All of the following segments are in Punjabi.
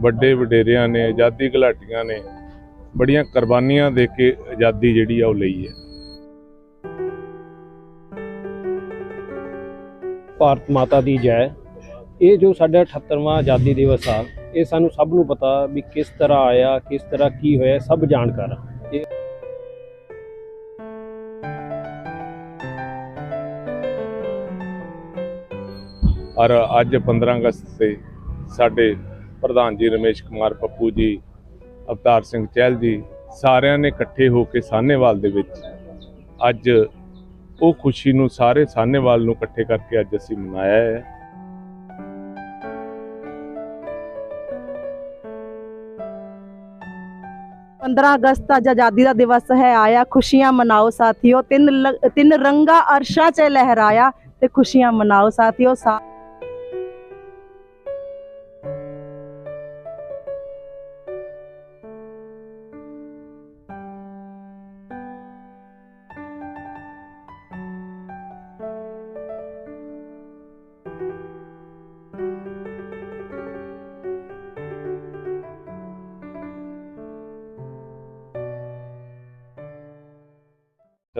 ਵੱਡੇ ਵਡੇਰਿਆਂ ਨੇ ਆਜ਼ਾਦੀ ਘੁਲਾਟੀਆਂ ਨੇ ਬੜੀਆਂ ਕੁਰਬਾਨੀਆਂ ਦੇ ਕੇ ਆਜ਼ਾਦੀ ਜਿਹੜੀ ਆ ਉਹ ਲਈ ਹੈ। ਭਾਰਤ ਮਾਤਾ ਦੀ ਜੈ। ਇਹ ਜੋ ਸਾਡਾ 78ਵਾਂ ਆਜ਼ਾਦੀ ਦਿਵਸ ਆ ਇਹ ਸਾਨੂੰ ਸਭ ਨੂੰ ਪਤਾ ਵੀ ਕਿਸ ਤਰ੍ਹਾਂ ਆਇਆ ਕਿਸ ਤਰ੍ਹਾਂ ਕੀ ਹੋਇਆ ਸਭ ਜਾਣਕਾਰ ਆ। ਔਰ ਅੱਜ 15 ਅਗਸਤ ਤੇ ਸਾਡੇ ਪ੍ਰਧਾਨ ਜੀ ਰਮੇਸ਼ ਕੁਮਾਰ ਪੱਪੂ ਜੀ, ਅਵਤਾਰ ਸਿੰਘ ਚਹਿਲ ਜੀ ਸਾਰਿਆਂ ਨੇ ਇਕੱਠੇ ਹੋ ਕੇ ਸਾਹਨੇਵਾਲ ਦੇ ਵਿੱਚ ਅੱਜ ਉਹ ਖੁਸ਼ੀ ਨੂੰ ਸਾਰੇ ਸਾਹਨੇਵਾਲ ਨੂੰ ਇਕੱਠੇ ਕਰਕੇ ਅੱਜ ਅਸੀਂ ਮਨਾਇਆ ਹੈ। 15 ਅਗਸਤ ਅੱਜ ਆਜ਼ਾਦੀ ਦਾ ਦਿਵਸ ਹੈ, ਆਇਆ, ਖੁਸ਼ੀਆਂ ਮਨਾਓ ਸਾਥੀਓ, ਤਿੰਨ ਲ- ਤਿੰਨ ਰੰਗਾ ਅਰਸ਼ਾਂ 'ਚ ਲਹਿਰਾਇਆ ਤੇ ਖੁਸ਼ੀਆਂ ਮਨਾਓ ਸਾਥੀਓ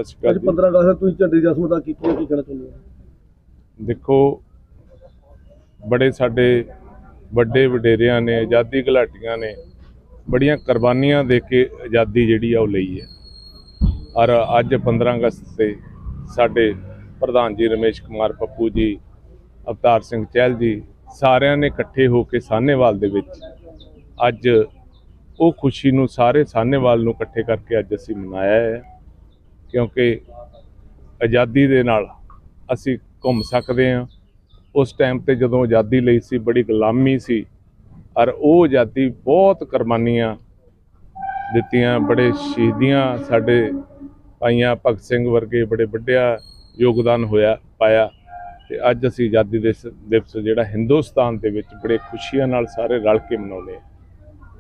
ਸਤਿ ਸ਼੍ਰੀ ਅਕਾਲ ਅੱਜ ਜੀ। 15 ਅਗਸਤ ਤੁਸੀਂ ਝੰਡੇ ਦੀ ਰਸਮ ਕੀਤੀ ਹੈ ਕੀ ਕਹਿਣਾ ਚਾਹੁੰਦੇ ਹੋ? ਦੇਖੋ ਬੜੇ ਸਾਡੇ ਵੱਡੇ ਵਡੇਰਿਆਂ ਨੇ ਆਜ਼ਾਦੀ ਘੁਲਾਟੀਆਂ ਨੇ ਬੜੀਆਂ ਕੁਰਬਾਨੀਆਂ ਦੇ ਕੇ ਆਜ਼ਾਦੀ ਜਿਹੜੀ ਆ ਉਹ ਲਈ ਹੈ। ਔਰ ਅੱਜ 15 ਅਗਸਤ ਤੇ ਸਾਡੇ ਪ੍ਰਧਾਨ ਜੀ ਰਮੇਸ਼ ਕੁਮਾਰ ਪੱਪੂ ਜੀ ਅਵਤਾਰ ਸਿੰਘ ਚਹਿਲ ਜੀ ਸਾਰਿਆਂ ਨੇ ਇਕੱਠੇ ਹੋ ਕੇ ਸਾਹਨੇਵਾਲ ਦੇ ਵਿੱਚ ਅੱਜ ਉਹ ਖੁਸ਼ੀ ਨੂੰ ਸਾਰੇ ਸਾਹਨੇਵਾਲ ਨੂੰ ਇਕੱਠੇ ਕਰਕੇ ਅੱਜ ਅਸੀਂ ਮਨਾਇਆ ਹੈ। ਕਿਉਂਕਿ ਆਜ਼ਾਦੀ ਦੇ ਨਾਲ ਅਸੀਂ ਘੁੰਮ ਸਕਦੇ ਹਾਂ। ਉਸ ਟਾਈਮ ਤੇ ਜਦੋਂ ਆਜ਼ਾਦੀ ਲਈ ਸੀ ਬੜੀ ਗੁਲਾਮੀ ਸੀ। ਔਰ ਉਹ ਆਜ਼ਾਦੀ ਬਹੁਤ ਕੁਰਬਾਨੀਆਂ ਦਿੱਤੀਆਂ ਬੜੇ ਸ਼ਹੀਦੀਆਂ ਸਾਡੇ ਭਾਈਆਂ ਭਗਤ ਸਿੰਘ ਵਰਗੇ ਬੜੇ ਵੱਡਿਆ ਯੋਗਦਾਨ ਹੋਇਆ ਪਾਇਆ। ਤੇ ਅੱਜ ਅਸੀਂ ਆਜ਼ਾਦੀ ਦਿਵਸ ਦਿਵਸ ਜਿਹੜਾ ਹਿੰਦੁਸਤਾਨ ਦੇ ਵਿੱਚ ਬੜੇ ਖੁਸ਼ੀਆਂ ਨਾਲ ਸਾਰੇ ਰਲ ਕੇ ਮਨਾਉਂਦੇ ਹਾਂ।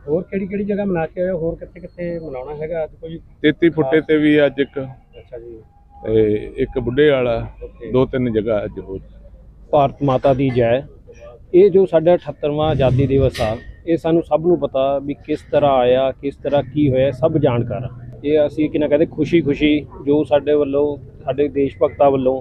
ਹੋਰ ਕਿਹੜੀ ਕਿਹੜੀ ਜਗ੍ਹਾ ਮਨਾ ਕੇ ਆਏ? ਹੋਰ ਕਿੱਥੇ ਕਿੱਥੇ ਮਨਾਉਣਾ ਹੈਗਾ? ਅੱਜ ਕੋਈ 33 ਫੁੱਟੇ ਤੇ ਵੀ ਅੱਜ ਇੱਕ ਅੱਛਾ ਜੀ। ਤੇ ਇੱਕ ਬੁੱਢੇ ਵਾਲਾ ਦੋ ਤਿੰਨ ਜਗ੍ਹਾ ਅੱਜ ਹੋ ਭਾਰਤ ਮਾਤਾ ਦੀ ਜੈ। ਇਹ ਜੋ ਸਾਡਾ 78ਵਾਂ ਆਜ਼ਾਦੀ ਦਿਵਸ ਆ ਇਹ ਸਾਨੂੰ ਸਭ ਨੂੰ ਪਤਾ ਵੀ ਕਿਸ ਤਰ੍ਹਾਂ ਆਇਆ ਕਿਸ ਤਰ੍ਹਾਂ ਕੀ ਹੋਇਆ ਸਭ ਜਾਣਕਾਰ ਆ। ਇਹ ਅਸੀਂ ਕਿਨਾ ਕਹਿੰਦੇ ਖੁਸ਼ੀ ਖੁਸ਼ੀ ਜੋ ਸਾਡੇ ਵੱਲੋਂ ਸਾਡੇ ਦੇਸ਼ ਭਗਤਾਂ ਵੱਲੋਂ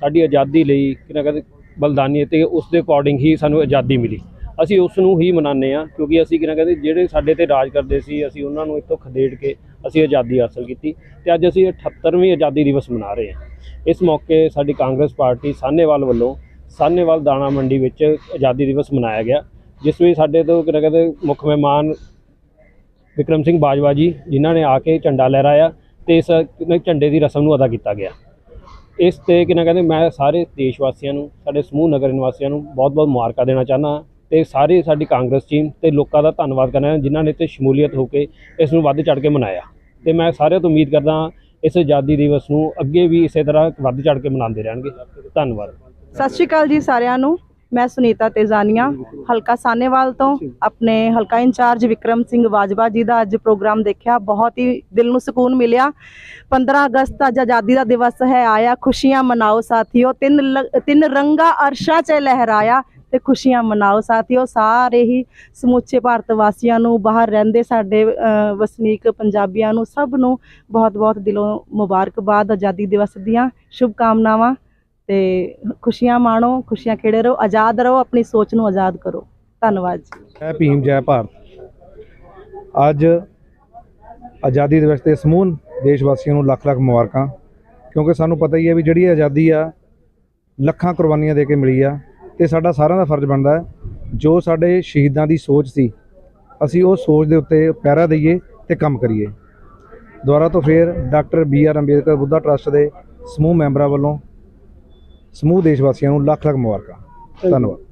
ਸਾਡੀ ਆਜ਼ਾਦੀ ਲਈ ਕਿਨਾ ਕਹਿੰਦੇ ਬਲਿਦਾਨੀ ਤੇ ਉਸ ਦੇ ਅਕੋਰਡਿੰਗ ਹੀ ਸਾਨੂੰ ਆਜ਼ਾਦੀ ਮਿਲੀ। ਅਸੀਂ ਉਸ ਨੂੰ ਹੀ ਮਨਾਉਂਦੇ ਆ ਕਿਉਂਕਿ ਅਸੀਂ ਕਿਨਾ ਕਹਿੰਦੇ ਜਿਹੜੇ ਸਾਡੇ ਤੇ ਰਾਜ ਕਰਦੇ ਸੀ ਅਸੀਂ ਉਹਨਾਂ ਨੂੰ ਇੱਥੋਂ ਖਦੇੜ ਕੇ ਅਸੀਂ ਆਜ਼ਾਦੀ ਹਾਸਲ ਕੀਤੀ ਤੇ ਅੱਜ ਅਸੀਂ 78ਵੀਂ ਆਜ਼ਾਦੀ ਦਿਵਸ ਮਨਾ ਰਹੇ ਹਾਂ। ਇਸ ਮੌਕੇ ਸਾਡੀ ਕਾਂਗਰਸ ਪਾਰਟੀ ਸਾਹਨੇਵਾਲ ਵੱਲੋਂ ਸਾਹਨੇਵਾਲ ਦਾਣਾ ਮੰਡੀ ਵਿੱਚ ਆਜ਼ਾਦੀ ਦਿਵਸ ਮਨਾਇਆ ਗਿਆ, ਜਿਸ ਵਿੱਚ ਸਾਡੇ ਤੋਂ ਕਿਹੜਾ ਕਹਿੰਦੇ ਮੁੱਖ ਮਹਿਮਾਨ ਵਿਕਰਮ ਸਿੰਘ ਬਾਜਵਾ ਜੀ, ਜਿਨ੍ਹਾਂ ਨੇ ਆ ਕੇ ਝੰਡਾ ਲਹਿਰਾਇਆ ਤੇ ਇਸ ਝੰਡੇ ਦੀ ਰਸਮ ਨੂੰ ਅਦਾ ਕੀਤਾ ਗਿਆ। ਇਸ ਤੇ ਕਿਹਨਾਂ ਕਹਿੰਦੇ ਮੈਂ ਸਾਰੇ ਦੇਸ਼ ਵਾਸੀਆਂ ਨੂੰ, ਸਾਡੇ ਸਮੂਹ ਨਗਰ ਨਿਵਾਸੀਆਂ ਨੂੰ ਬਹੁਤ-ਬਹੁਤ ਮੁਬਾਰਕਾਂ ਦੇਣਾ ਚਾਹੁੰਦਾ ਤੇ ਸਾਰੇ ਸਾਡੀ ਕਾਂਗਰਸ ਟੀਮ ਤੇ ਲੋਕਾਂ ਦਾ ਧੰਨਵਾਦ ਕਰਨਾ ਜਿਨ੍ਹਾਂ ਨੇ ਤੇ ਸ਼ਮੂਲੀਅਤ ਹੋ ਕੇ ਇਸ ਨੂੰ ਵੱਧ ਚੜ ਕੇ ਮਨਾਇਆ। ਤੇ ਮੈਂ ਸਾਰਿਆਂ ਤੋਂ ਉਮੀਦ ਕਰਦਾ ਇਸ ਆਜ਼ਾਦੀ ਦਿਵਸ ਨੂੰ ਅੱਗੇ ਵੀ ਇਸੇ ਤਰ੍ਹਾਂ ਵੱਧ ਚੜ ਕੇ ਮਨਾਉਂਦੇ ਰਹਿਣਗੇ। ਧੰਨਵਾਦ। ਸਤਿ ਸ਼੍ਰੀ ਅਕਾਲ ਜੀ ਸਾਰਿਆਂ ਨੂੰ। ਮੈਂ ਸੁਨੀਤਾ ਤੇਜ਼ਾਨੀਆ, ਹਲਕਾ ਸਾਨੇਵਾਲ ਤੋਂ, ਆਪਣੇ ਹਲਕਾ ਇੰਚਾਰਜ ਵਿਕਰਮ ਸਿੰਘ ਬਾਜਵਾ ਜੀ ਦਾ ਅੱਜ ਪ੍ਰੋਗਰਾਮ ਦੇਖਿਆ। ਬਹੁਤ ਹੀ ਦਿਲ ਨੂੰ ਸਕੂਨ ਮਿਲਿਆ। 15 ਅਗਸਤ ਅੱਜ ਆਜ਼ਾਦੀ ਦਾ ਦਿਵਸ ਹੈ, ਆਇਆ। ਖੁਸ਼ੀਆਂ ਮਨਾਓ ਸਾਥੀਓ। ਤਿੰਨ ਤਿੰਨ ਰੰਗਾ ਅਰਸ਼ਾਂ 'ਚ ਲਹਿਰਾਇਆ। ਤੇ ਖੁਸ਼ੀਆਂ ਮਨਾਓ ਸਾਥੀਓ, ਸਾਰੇ ਹੀ ਸਮੁੱਚੇ ਭਾਰਤ ਵਾਸੀਆਂ ਨੂੰ, ਬਾਹਰ ਰਹਿੰਦੇ ਸਾਡੇ ਵਸਨੀਕ ਪੰਜਾਬੀਆਂ ਨੂੰ, ਸਭ ਨੂੰ ਬਹੁਤ-ਬਹੁਤ ਦਿਲੋਂ ਮੁਬਾਰਕਬਾਦ, ਆਜ਼ਾਦੀ ਦਿਵਸ ਦੀਆਂ ਸ਼ੁਭ ਕਾਮਨਾਵਾਂ ਤੇ ਖੁਸ਼ੀਆਂ ਮਾਣੋ, ਖੁਸ਼ੀਆਂ ਖੇੜੇ ਰਹੋ, ਆਜ਼ਾਦ ਰਹੋ, ਆਪਣੀ ਸੋਚ ਨੂੰ ਆਜ਼ਾਦ ਕਰੋ। ਧੰਨਵਾਦ ਜੀ। ਜੈ ਭੀਮ, ਜੈ ਭਾਰਤ। ਅੱਜ ਆਜ਼ਾਦੀ ਦਿਵਸ ਤੇ ਸਮੂਹ ਦੇਸ਼ ਵਾਸੀਆਂ ਨੂੰ ਲੱਖ ਲੱਖ ਮੁਬਾਰਕਾਂ, ਕਿਉਂਕਿ ਸਾਨੂੰ ਪਤਾ ਹੀ ਹੈ ਵੀ ਜਿਹੜੀ ਆਜ਼ਾਦੀ ਆ, ਲੱਖਾਂ ਕੁਰਬਾਨੀਆਂ ਦੇ ਕੇ ਮਿਲੀ ਆ ਤੇ ਸਾਡਾ ਸਾਰਿਆਂ ਦਾ ਫਰਜ਼ ਬਣਦਾ ਹੈ, ਜੋ ਸਾਡੇ ਸ਼ਹੀਦਾਂ ਦੀ ਸੋਚ ਸੀ, ਅਸੀਂ ਉਹ ਸੋਚ ਦੇ ਉੱਤੇ ਪਹਿਰਾ ਦਈਏ ਤੇ ਕੰਮ ਕਰੀਏ। ਦੁਬਾਰਾ ਤੋਂ ਫੇਰ doctor B R Ambedkar Buddha trust ਦੇ ਸਮੂਹ ਮੈਂਬਰਾਂ ਵੱਲੋਂ ਸਮੂਹ ਦੇਸ਼ ਵਾਸੀਆਂ ਨੂੰ ਲੱਖ ਲੱਖ ਮੁਬਾਰਕਾਂ। ਧੰਨਵਾਦ।